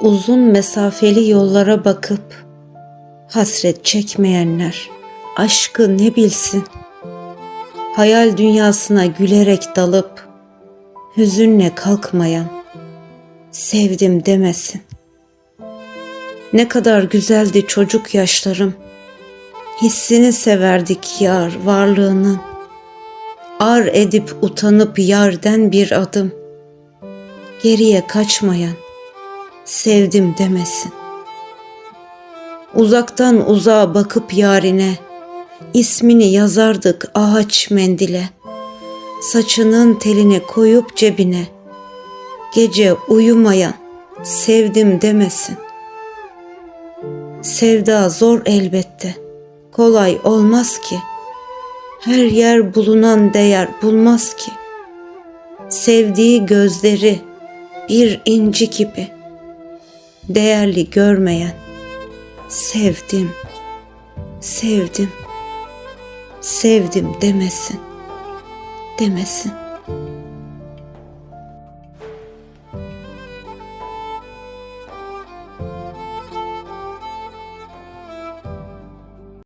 Uzun mesafeli yollara bakıp hasret çekmeyenler aşkı ne bilsin? Hayal dünyasına gülerek dalıp hüzünle kalkmayan sevdim demesin. Ne kadar güzeldi çocuk yaşlarım. Hissini severdik yar varlığının. Ar edip utanıp yarden bir adım. Geriye kaçmayan sevdim demesin. Uzaktan uzağa bakıp yarine, ismini yazardık ağaç mendile. Saçının telini koyup cebine, gece uyumayan sevdim demesin. Sevda zor elbette, kolay olmaz ki. Her yer bulunan değer bulmaz ki. Sevdiği gözleri bir inci gibi değerli görmeyen sevdim, sevdim, sevdim demesin, demesin.